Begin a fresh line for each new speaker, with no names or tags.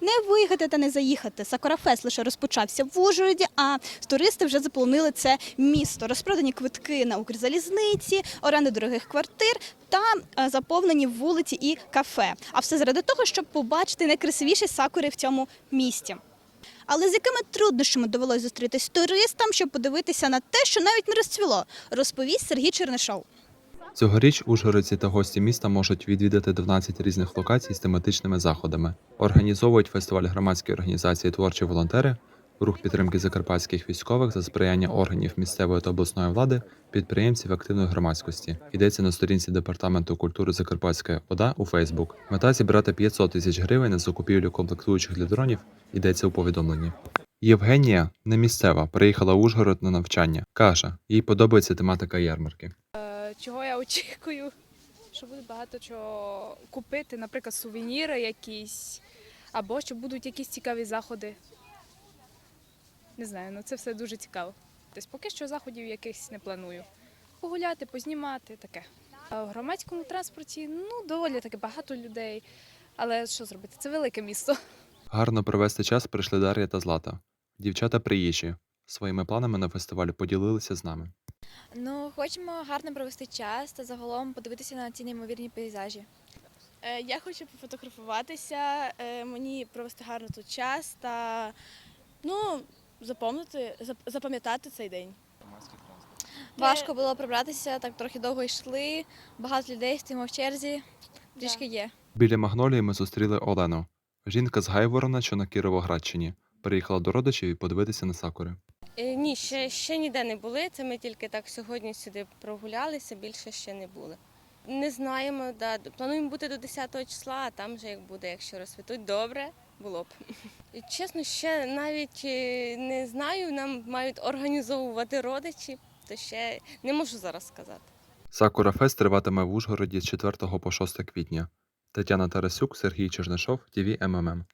не виїхати та не заїхати. Сакурафест лише розпочався в Ужгороді, а туристи вже заполонили це місто. Розпродані квитки на Укрзалізниці, оренди дорогих квартир та е, заповнені вулиці і кафе. А все заради того, щоб побачити найкрасивіші сакури в цьому місті. Але з якими труднощами довелось зустрітись туристам, щоб подивитися на те, що навіть не розцвіло, розповість Сергій Чернишов.
Цьогоріч ужгородці та гості міста можуть відвідати 12 різних локацій з тематичними заходами. Організовують фестиваль громадські організації Творчі волонтери, рух підтримки закарпатських військових за сприяння органів місцевої та обласної влади, підприємців активної громадськості. Йдеться на сторінці департаменту культури Закарпатська ОДА у Фейсбук. Мета зібрати 500 тисяч гривень на закупівлю комплектуючих для дронів. Йдеться у повідомленні. Євгенія не місцева, приїхала в Ужгород на навчання. каже, їй подобається тематика ярмарки.
Е, Чого я очікую? Що буде багато чого купити, наприклад, сувеніри якісь, або що будуть якісь цікаві заходи. Не знаю, ну це все дуже цікаво. Тобто поки що заходів якихось не планую. Погуляти, познімати, таке. А в громадському транспорті ну доволі таки багато людей. Але що зробити? Це велике місто.
Гарно провести час прийшли Дар'я та Злата. Дівчата приїжджі. Своїми планами на фестивалі поділилися з нами.
Ну, хочемо гарно провести час та загалом подивитися на ці неймовірні пейзажі.
Е, Я хочу пофотографуватися, е, мені провести гарно тут час та ну, запам'ятати, запам'ятати цей день.
Важко було пробратися, так трохи довго йшли, багато людей стоїмо в черзі, трішки є.
Біля Магнолії ми зустріли Олену. Жінка з Гайворона, що на Кіровоградщині. Приїхала до родичів і подивитися на сакури.
Е, Ні, ще, ще ніде не були. Це ми тільки так сьогодні сюди прогулялися, більше ще не були. Не знаємо, да. плануємо бути до 10 числа, а там вже як буде, якщо розсвітуть, добре було б. Чесно, ще навіть е, не знаю, нам мають організовувати родичі, то ще не можу зараз сказати.
Сакура Фест триватиме в Ужгороді з 4 по 6 квітня. Тетяна Тарасюк, Сергій Чернишов, ТВ МММ.